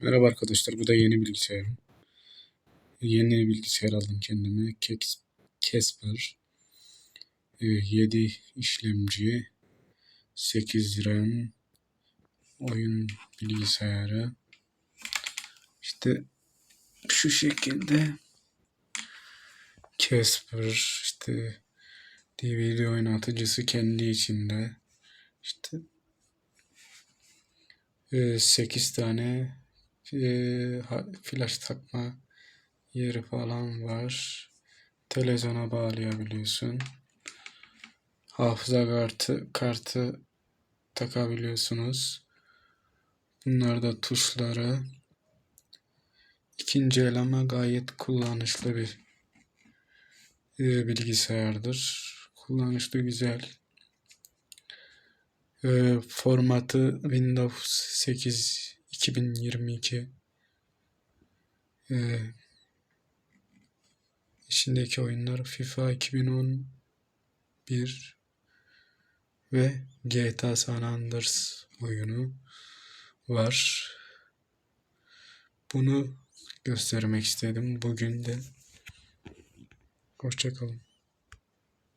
Merhaba arkadaşlar, bu da yeni bilgisayarım. Yeni bilgisayar aldım kendime. Casper. Ee, 7 işlemci, 8 RAM, oyun bilgisayarı. İşte şu şekilde Casper, işte DVD oynatıcısı kendi içinde. İşte 8 tane flash takma yeri falan var. Televizyona bağlayabiliyorsun. Hafıza kartı, kartı takabiliyorsunuz. Bunlar da tuşları. İkinci el ama gayet kullanışlı bir bilgisayardır. Kullanışlı güzel. Formatı Windows 8 2022. E, içindeki oyunlar FIFA 2011 ve GTA San Andreas oyunu var. Bunu göstermek istedim bugün de. Hoşçakalın.